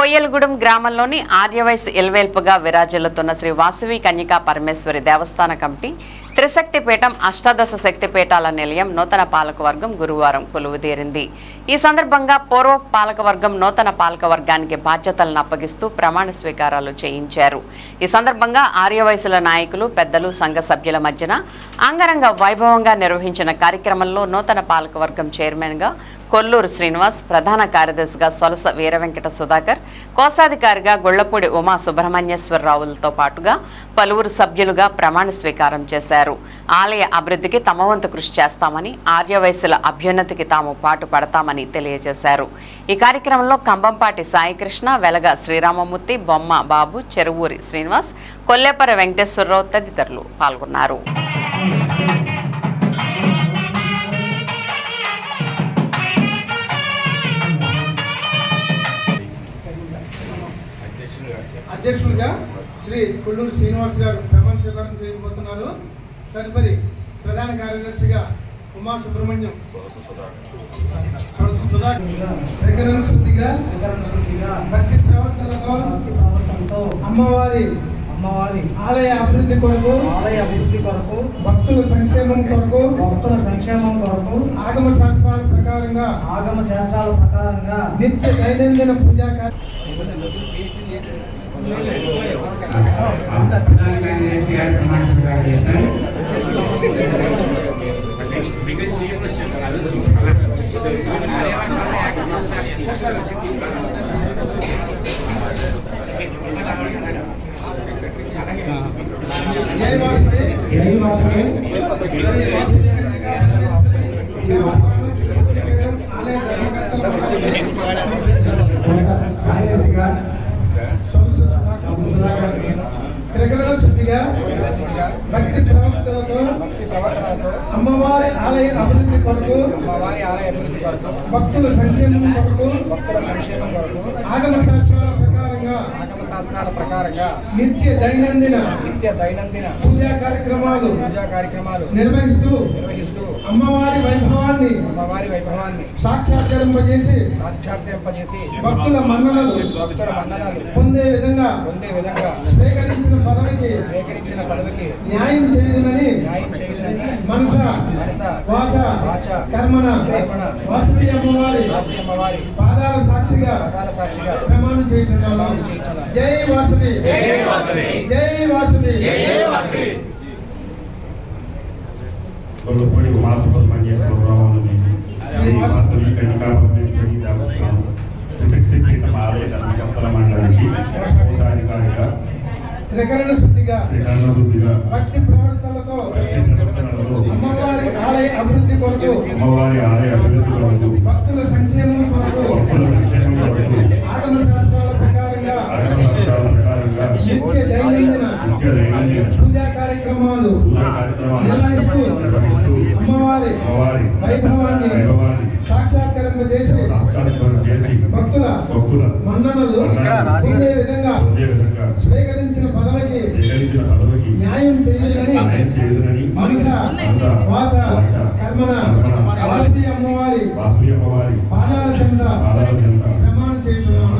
కొయ్యలగూడెం గ్రామంలోని ఆర్యవైస్ ఇల్వేల్పుగా విరాజిల్లుతున్న శ్రీ వాసవి కన్యకా పరమేశ్వరి దేవస్థాన కమిటీ త్రిశక్తిపీఠం అష్టాదశ శక్తిపీఠాల నిలయం నూతన పాలకవర్గం గురువారం కొలువుదేరింది. ఈ సందర్భంగా పూర్వ పాలకవర్గం నూతన పాలకవర్గానికి బాధ్యతలను అప్పగిస్తూ ప్రమాణ స్వీకారాలు చేయించారు. ఈ సందర్భంగా ఆర్యవయసుల నాయకులు పెద్దలు సంఘ సభ్యుల మధ్యన అంగరంగ వైభవంగా నిర్వహించిన కార్యక్రమంలో నూతన పాలకవర్గం చైర్మన్గా కొల్లూరు శ్రీనివాస్ ప్రధాన కార్యదర్శిగా సొలస వీరవెంకట సుధాకర్ కోశాధికారిగా గొళ్ళపూడి ఉమా సుబ్రహ్మణ్యేశ్వరరావులతో పాటుగా పలువురు సభ్యులుగా ప్రమాణ స్వీకారం చేశారు. ఆలయ అభివృద్ధికి తమ వంతు కృషి చేస్తామని ఆర్యవయసుల అభ్యున్నతికి తాము పాటు పడతామని తెలియజేశారు. ఈ కార్యక్రమంలో కంబంపాటి సాయికృష్ణ వెలగ శ్రీరామమూర్తి బొమ్మ బాబు చెరువూరి శ్రీనివాస్ కొల్లేపర వెంకటేశ్వరరావు తదితరులు పాల్గొన్నారు. అధ్యక్షులుగా శ్రీ కొల్లూరు శ్రీనివాస్ గారు ప్రమాణ స్వీకారం చేయబోతున్నారు. తదుపరి ప్రధాన కార్యదర్శిగా ఉమా సుబ్రహ్మణ్యం. ప్రకరణ శుద్ధిగా భక్తి ప్రవర్తనతో అమ్మవారి అమ్మవారి ఆలయ అభివృద్ధి కొరకు ఆలయ అభివృద్ధి కొరకు భక్తుల సంక్షేమం కొరకు భక్తుల సంక్షేమం కొరకు ఆగమ శాస్త్రాల ప్రకారంగా ఆగమ శాస్త్రాల ప్రకారంగా నిత్య దైనందిన పూజా కార్య జై వాసవి జై వాసవి ఆలయ ధర్మకర్తల కార్యదర్శిగా త్రికరణ శుద్ధిగా భక్తి ప్రవక్తలతో అమ్మవారి ఆలయ అభివృద్ధి కొరకు అమ్మవారి ఆలయ అభివృద్ధి కొరకు భక్తుల సంక్షేమం కొరకు భక్తుల సంక్షేమం కొరకు ఆగమ శాస్త్రాల ప్రకారంగా ఆగమ శాస్త్రాల ప్రకారంగా నిత్య దైనందిన నిత్య దైనందిన పూజా కార్యక్రమాలు పూజా కార్యక్రమాలు నిర్వహిస్తూ నిర్వహిస్తూ అమ్మవారి వైభవాన్ని అమ్మవారి వైభవాన్ని సాక్షాత్కరింపజేసి సాక్షాత్కరింపజేసి భక్తుల మన్ననలు భక్తుల మన్ననాలు పొందే విధంగా పొందే విధంగా స్వీకరించిన పదవికి స్వీకరించిన పదవికి న్యాయం చేయునని న్యాయం చేయాలని మనస మనస వాచ వాచ కర్మణ కర్మణ వాసవి అమ్మవారి వాసి అమ్మవారి పాదాల సాక్షిగా పదాల సాక్షిగా ప్రమాణం చేస్తున్నాను ప్రమాణం చేయుచున్నాను. జై వాసవి జై వాసవి. జై వాసవి కొలుపడి ఉమాసుబ్రహ్మణ్యేశ్వరరావుని శ్రీ వాసవి కన్యకాపరమేశ్వరి దేవస్థానం శక్తి పీఠం ఆలయ ధర్మకర్తల మండలికి కోశాధికారిగా త్రికరణ శుద్ధిగా త్రికరణ శుద్ధిగా భక్తి ప్రవర్తనలతో అమ్మవారి ఆలయ అభివృద్ధి కొరకు అమ్మవారి ఆలయ అభివృద్ధి కొరకు భక్తుల సంక్షేమం కొరకు భక్తుల సంక్షేమం కొరకు ఆగమ శాస్త్రాల ప్రకారంగా ఆగమ శాస్త్రాల ప్రకారంగా నిత్య దైనందిన పూజా కార్యక్రమాలు నిర్వహిస్తూ అమ్మవారి వైభవాన్ని సాక్షాత్కరింపజేసి భక్తుల మన్ననలు పొందే విధంగా స్వీకరించిన పదవికి న్యాయం చేయాలని న్యాయం చేయునని మనస మనస, వాచ వాచ, కర్మణ కర్మణ, వాసవి అమ్మవారి వాసవి అమ్మవారి పాదాల చెంత పాదాల చెంత ప్రమాణం